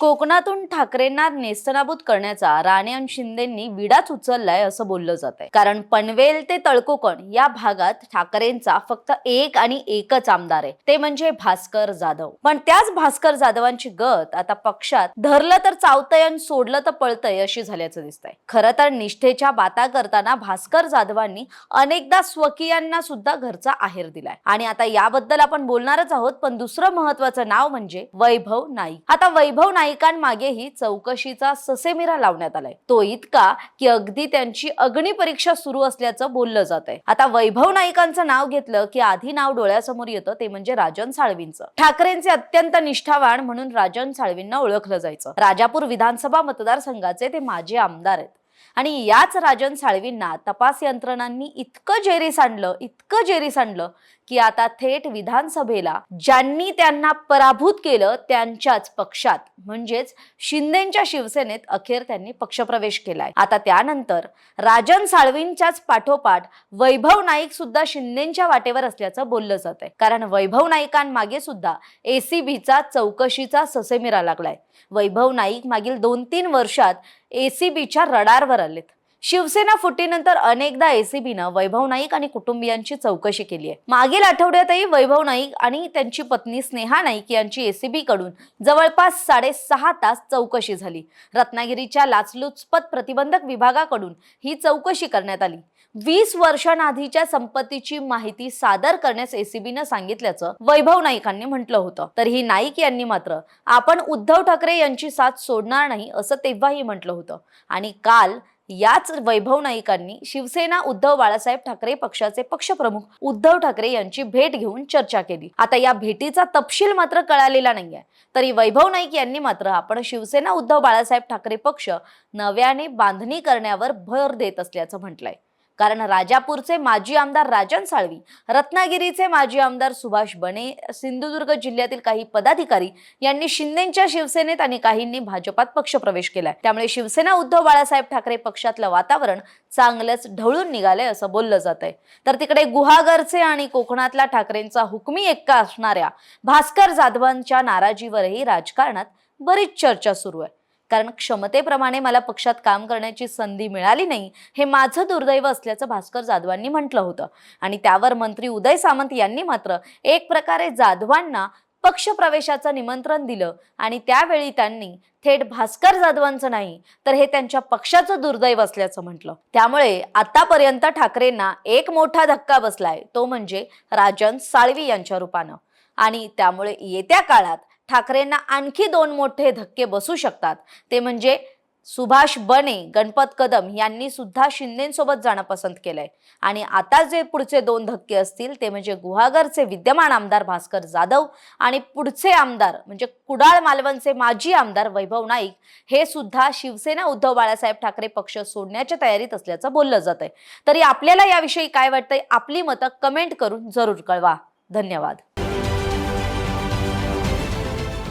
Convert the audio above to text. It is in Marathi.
कोकणातून ठाकरेंना नेस्तनाबूत करण्याचा राणे आणि शिंदेंनी विडाच उचललाय असं बोललं जात आहे कारण पनवेल ते तळकोकण या भागात ठाकरेंचा फक्त एक आणि एकच आमदार आहे. ते म्हणजे भास्कर जाधव. पण त्याच भास्कर जाधवांची गत आता पक्षात धरलं तर चावतंय आणि सोडलं तर पळतय अशी झाल्याचं दिसतंय. खरं तर निष्ठेच्या बाता करताना भास्कर जाधवांनी अनेकदा स्वकीयांना सुद्धा घरचा आहेर दिलाय. आणि आता याबद्दल आपण बोलणारच आहोत पण दुसरं महत्वाचं नाव म्हणजे वैभव नाईक. आता वैभव नायकांमागेही चौकशीचा ससेमिरा लावण्यात आलाय. तो इतका की अगदी त्यांची अग्निपरीक्षा सुरू असल्याचं बोललं जात आहे आता वैभव नाईकांचं नाव घेतलं की आधी नाव डोळ्यासमोर येतं ते म्हणजे राजन साळवींचं. ठाकरेंचे अत्यंत निष्ठावान म्हणून राजन साळवींना ओळखलं जायचं. राजापूर विधानसभा मतदारसंघाचे ते माजी आमदार आहेत. आणि याच राजन साळवींना तपास यंत्रणांनी इतकं जेरी सांडलं इतकं जेरी सांडलं की आता थेट विधानसभेला ज्यांनी त्यांना पराभूत केलं त्यांच्याच पक्षात म्हणजेच शिंदेच्या शिवसेनेत अखेर त्यांनी पक्षप्रवेश केलाय. आता त्यानंतर राजन साळवींच्याच पाठोपाठ वैभव नाईक सुद्धा शिंदेच्या वाटेवर असल्याचं बोललं जात आहे कारण वैभव नाईकांमागे सुद्धा एसीबीचा चौकशीचा ससेमिरा लागलाय. वैभव नाईक मागील दोन तीन वर्षात एसीबीच्या रडारवर आलेत. शिवसेना फुटीनंतर अनेकदा एसीबीनं वैभव नाईक आणि कुटुंबियांची चौकशी केली आहे मागील आठवड्यातही वैभव नाईक आणि त्यांची पत्नी स्नेहा नाईक यांची एसीबी कडून जवळपास साडेसहा तास चौकशी झाली. रत्नागिरीच्या लाचलुचपत प्रतिबंधक विभागाकडून ही चौकशी करण्यात आली. वीस वर्षांआधीच्या संपत्तीची माहिती सादर करण्यास एसीबीनं सांगितल्याचं वैभव नाईकांनी म्हटलं होतं. तर ही नाईक यांनी मात्र आपण उद्धव ठाकरे यांची साथ सोडणार नाही असं तेव्हाही म्हटलं होतं. आणि काल याच वैभव नाईकांनी शिवसेना उद्धव बाळासाहेब ठाकरे पक्षाचे पक्षप्रमुख उद्धव ठाकरे यांची भेट घेऊन चर्चा केली. आता या भेटीचा तपशील मात्र कळालेला नाहीये. तरी वैभव नाईक यांनी मात्र आपण शिवसेना उद्धव बाळासाहेब ठाकरे पक्ष नव्याने बांधणी करण्यावर भर देत असल्याचं म्हटलंय. कारण राजापूरचे माजी आमदार राजन साळवी रत्नागिरीचे माजी आमदार सुभाष बने सिंधुदुर्ग जिल्ह्यातील काही पदाधिकारी यांनी शिंदेच्या शिवसेनेत आणि काहींनी भाजपात पक्षप्रवेश केलाय. त्यामुळे शिवसेना उद्धव बाळासाहेब ठाकरे पक्षातलं वातावरण चांगलंच ढवळून निघालंय असं बोललं जात आहे तर तिकडे गुहागरचे आणि कोकणातला ठाकरेंचा हुकमी एक्का असणाऱ्या भास्कर जाधवांच्या नाराजीवरही राजकारणात बरीच चर्चा सुरू आहे. कारण क्षमतेप्रमाणे मला पक्षात काम करण्याची संधी मिळाली नाही हे माझं दुर्दैव असल्याचं भास्कर जाधवांनी म्हटलं होतं. आणि त्यावर मंत्री उदय सामंत यांनी मात्र एक प्रकारे जाधवांना पक्षप्रवेशाचं निमंत्रण दिलं आणि त्यावेळी त्यांनी थेट भास्कर जाधवांचं नाही तर हे त्यांच्या पक्षाचं दुर्दैव असल्याचं म्हटलं. त्यामुळे आतापर्यंत ठाकरेंना एक मोठा धक्का बसलाय तो म्हणजे राजन साळवी यांच्या रूपानं. आणि त्यामुळे येत्या काळात ठाकरेंना आणखी दोन मोठे धक्के बसू शकतात. ते म्हणजे सुभाष बने गणपत कदम यांनी सुद्धा शिंदेसोबत जाणं पसंत केलंय. आणि आता जे पुढचे दोन धक्के असतील ते म्हणजे गुहागरचे विद्यमान आमदार भास्कर जाधव आणि पुढचे आमदार म्हणजे कुडाळ मालवणचे माजी आमदार वैभव नाईक हे सुद्धा शिवसेना उद्धव बाळासाहेब ठाकरे पक्ष सोडण्याच्या तयारीत असल्याचं बोललं जात आहे तरी आपल्याला याविषयी काय वाटतंय? आपली मतं कमेंट करून जरूर कळवा. धन्यवाद.